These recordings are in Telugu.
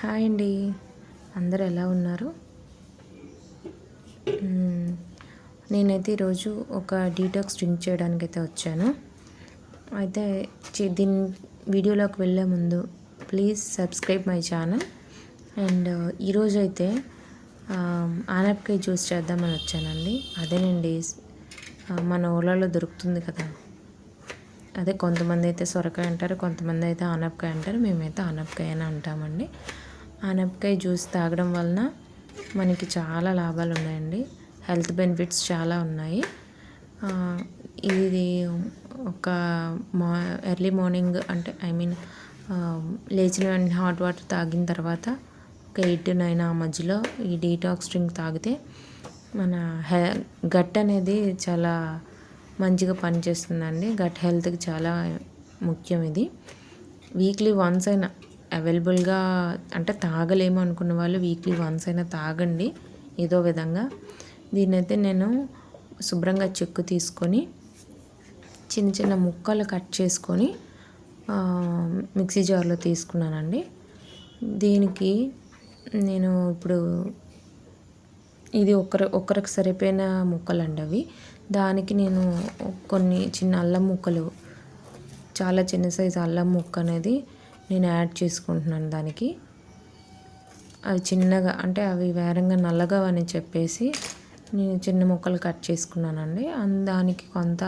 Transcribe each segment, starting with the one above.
హాయ్ అండి. అందరు ఎలా ఉన్నారు? నేనైతే ఈరోజు ఒక డీటాక్స్ డ్రింక్ చేయడానికి అయితే వచ్చాను. అయితే దీని వీడియోలోకి వెళ్ళే ముందు please subscribe my channel. And ఈరోజు అయితే ఆనపకాయ జ్యూస్ చేద్దామని వచ్చానండి. అదేనండి మన ఊళ్ళలో దొరుకుతుంది కదా. అదే కొంతమంది అయితే సొరకాయ అంటారు కొంతమంది అయితే ఆనపకాయ అంటారు మేమైతే ఆనపకాయ అని అంటామండి. ఆనపకాయ జ్యూస్ తాగడం వలన మనకి చాలా లాభాలు ఉన్నాయండి. హెల్త్ బెనిఫిట్స్ చాలా ఉన్నాయి. ఇది ఒక మా ఎర్లీ మార్నింగ్ అంటే ఐ మీన్ లేచిన వెంటనే హాట్ వాటర్ తాగిన తర్వాత ఒక ఎయిట్ నైన్ ఆ మధ్యలో ఈ డీటాక్స్ డ్రింక్ తాగితే మన హె గట్ అనేది చాలా మంచిగా పనిచేస్తుందండి. గట్ హెల్త్కి చాలా ముఖ్యం ఇది. వీక్లీ వన్స్ అయినా అవైలబుల్గా అంటే తాగలేము అనుకున్న వాళ్ళు వీక్లీ వన్స్ అయినా తాగండి ఏదో విధంగా. దీన్నైతే నేను శుభ్రంగా చెక్కు తీసుకొని చిన్న చిన్న ముక్కలు కట్ చేసుకొని మిక్సీ జార్లో తీసుకున్నానండి. దీనికి నేను ఇప్పుడు ఇది ఒకరు ఒకరికి సరిపోయిన ముక్కలండి అవి. దానికి నేను కొన్ని చిన్న అల్లం ముక్కలు చాలా చిన్న సైజు అల్లం ముక్క అనేది నేను యాడ్ చేసుకుంటున్నాను దానికి. అవి చిన్నగా అంటే అవి వేరంగా నల్లగా అని చెప్పేసి నేను చిన్న ముక్కలు కట్ చేసుకున్నానండి. దానికి కొంత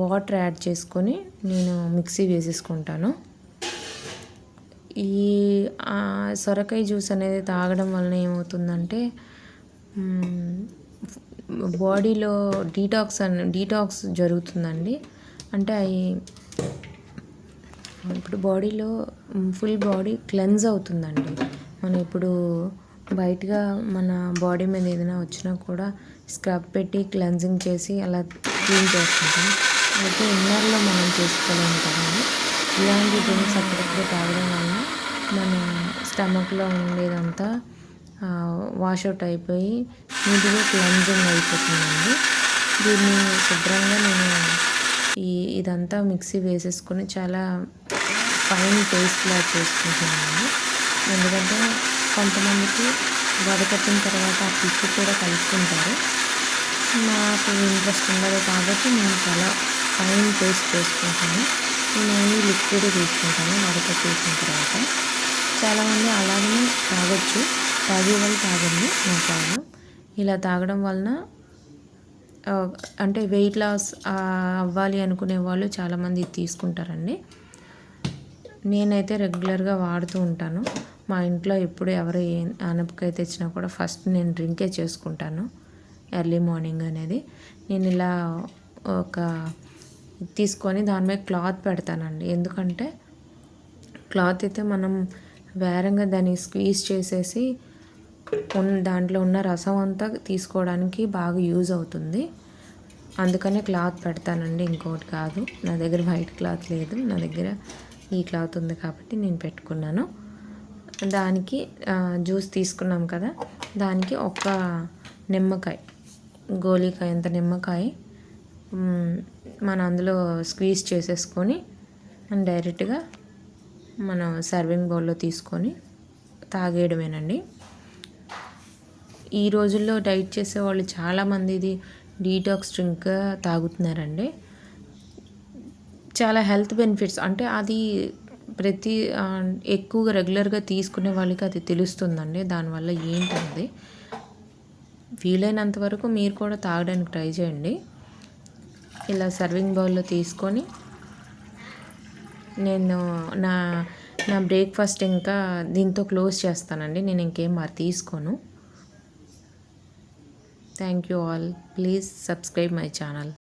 వాటర్ యాడ్ చేసుకొని నేను మిక్సీ వేసేసుకుంటాను. ఈ సొరకాయ జ్యూస్ అనేది తాగడం వలన ఏమవుతుందంటే బాడీలో డీటాక్స్ అని డీటాక్స్ జరుగుతుందండి. అంటే అవి ఇప్పుడు బాడీలో ఫుల్ బాడీ క్లెన్స్ అవుతుందండి. మనం ఇప్పుడు బయటగా మన బాడీ మీద ఏదైనా వచ్చినా కూడా స్క్రబ్ పెట్టి క్లెన్జింగ్ చేసి అలా క్లీన్ చేసుకుంటాం అయితే ఇన్నర్లో మనం చేసుకోలేము కదండి ఇలాంటి డ్రింక్స్ అప్పుడప్పుడు తాగడం వల్ల మన స్టమక్లో ఉండేదంతా వాషౌట్ అయిపోయి నీటిగా క్లెన్జింగ్ అయిపోతుందండి. దీన్ని శుభ్రంగా నేను ఈ ఇదంతా మిక్సీ వేసేసుకొని చాలా ఫైన్ పేస్ట్లా చేసుకుంటున్నాను. ఎందుకంటే కొంతమందికి వడకట్టిన తర్వాత ఆ పిక్కు కూడా కలుపుకుంటారు. నాకు ఇంట్రెస్ట్ ఉండదు కాబట్టి నేను చాలా ఫైన్ పేస్ట్ చేసుకుంటాను. నేను లిక్విడ్ తీసుకుంటాను వడకట్టేసిన తర్వాత. చాలామంది అలాగే తాగొచ్చు. తాగే వాళ్ళు తాగండి నా ప్రాబ్లం ఇలా తాగడం వలన అంటే వెయిట్ లాస్ అవ్వాలి అనుకునే వాళ్ళు చాలామంది తీసుకుంటారండి. నేనైతే రెగ్యులర్గా వాడుతూ ఉంటాను. మా ఇంట్లో ఎప్పుడు ఎవరు ఏ అనపకైతే తెచ్చినా కూడా ఫస్ట్ నేను డ్రింకే చేసుకుంటాను. ఎర్లీ మార్నింగ్ అనేది. నేను ఇలా ఒక తీసుకొని దాని మీద క్లాత్ పెడతానండి. ఎందుకంటే క్లాత్ అయితే మనం వేరంగా దాన్ని స్క్వీజ్ చేసేసి దాంట్లో ఉన్న రసం అంతా తీసుకోవడానికి బాగా యూజ్ అవుతుంది. అందుకనే క్లాత్ పెడతానండి. ఇంకోటి కాదు. నా దగ్గర వైట్ క్లాత్ లేదు. నా దగ్గర ఈ క్లాత్ ఉంది కాబట్టి నేను పెట్టుకున్నాను. దానికి జ్యూస్ తీసుకున్నాం కదా దానికి ఒక నిమ్మకాయ గోళీకాయ అంత నిమ్మకాయ మనం అందులో స్క్వీజ్ చేసేసుకొని మనం డైరెక్ట్గా మనం సర్వింగ్ బౌల్లో తీసుకొని తాగేయడమేనండి. ఈ రోజుల్లో డైట్ చేసేవాళ్ళు చాలామంది ఇది డీటాక్స్ డ్రింక్ తాగుతున్నారండి. చాలా హెల్త్ బెనిఫిట్స్. అంటే అది ప్రతి ఎక్కువగా రెగ్యులర్గా తీసుకునే వాళ్ళకి అది తెలుస్తుందండి. దానివల్ల ఏంటంది వీలైనంత వరకు మీరు కూడా తాగడానికి ట్రై చేయండి. ఇలా సర్వింగ్ బౌల్లో తీసుకొని నేను నా నా బ్రేక్ఫాస్ట్ ఇంకా దీంతో క్లోజ్ చేస్తానండి. నేను ఇంకేం మరి తీసుకోను. Thank you all. Please subscribe my channel.